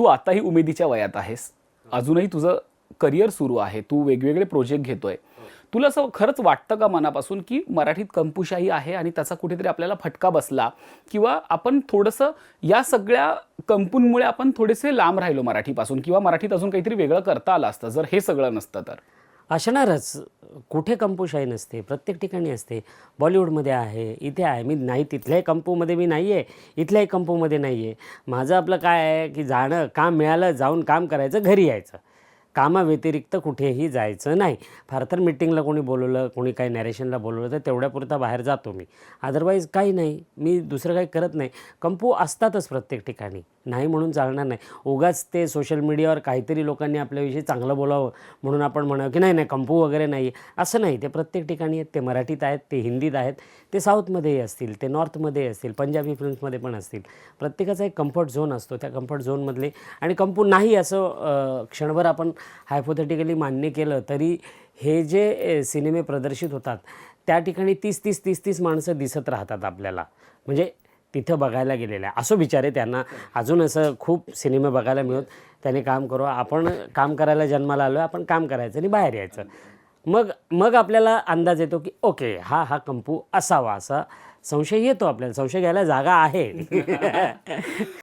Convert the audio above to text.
तू आताही उमेदीच्या वयात आहेस. अजूनही तुझं करिअर सुरू आहे. तू वेगवेगळे प्रोजेक्ट घेतोय. तुला असं खरंच वाटतं का मनापासून की मराठीत कंपुशाही आहे आणि त्याचा कुठेतरी आपल्याला फटका बसला? किंवा आपण थोडंसं या सगळ्या कंपूंमुळे आपण थोडेसे लांब राहिलो मराठीपासून किंवा मराठीत अजून काहीतरी वेगळं करता आलं असतं जर हे सगळं नसतं तर? असणारच. कुठे कंपूशाही नसते प्रत्येक ठिकाणी असते. बॉलिवूडमध्ये आहे इथे आहे. मी नाही तिथल्याही कंपूमध्ये मी नाही आहे इथल्याही कंपूमध्ये नाही आहे माझं आपलं काय आहे की जाणं काम मिळालं जाऊन काम करायचं घरी यायचं. कामाव्यतिरिक्त कुठेही जायचं नाही. फार तर मिटिंगला कोणी बोलवलं कोणी काही नॅरेशनला बोलवलं तर तेवढ्यापुरता बाहेर जातो मी. अदरवाईज काही नाही. मी दुसरं काही करत नाही. कंपू असतातच प्रत्येक ठिकाणी. नाही म्हणून चालणार नाही. उगाच ते सोशल मीडियावर काहीतरी लोकांनी आपल्याविषयी चांगलं बोलावं म्हणून आपण म्हणावं की नाही नाही कंपू वगैरे नाही असं नाही ते प्रत्येक ठिकाणी आहेत ते मराठीत आहेत ते हिंदीत आहेत ते साऊथमध्येही असतील ते नॉर्थमध्ये असतील पंजाबी फिल्म्समध्ये पण असतील. प्रत्येकाचा एक कम्फर्ट झोन असतो त्या कम्फर्ट झोनमधले आणि कंपू नाही असं क्षणभर आपण हायपोथेटिकली मान्य केलं तरी हे जे सिनेमे प्रदर्शित होतात त्या ठिकाणी तीस तीस तीस तीस माणसं दिसत राहतात आपल्याला. म्हणजे तिथं बघायला गेलेल्या असो बिचारे त्यांना. अजून असं खूप सिनेमे बघायला मिळत. त्याने काम करू. आपण काम करायला जन्माला आलो आपण काम करायचं आणि बाहेर यायचं. मग मग आपल्याला अंदाज येतो की ओके हा हा कंपू असावा असा संशय येतो आपल्याला. संशय घ्यायला जागा आहे.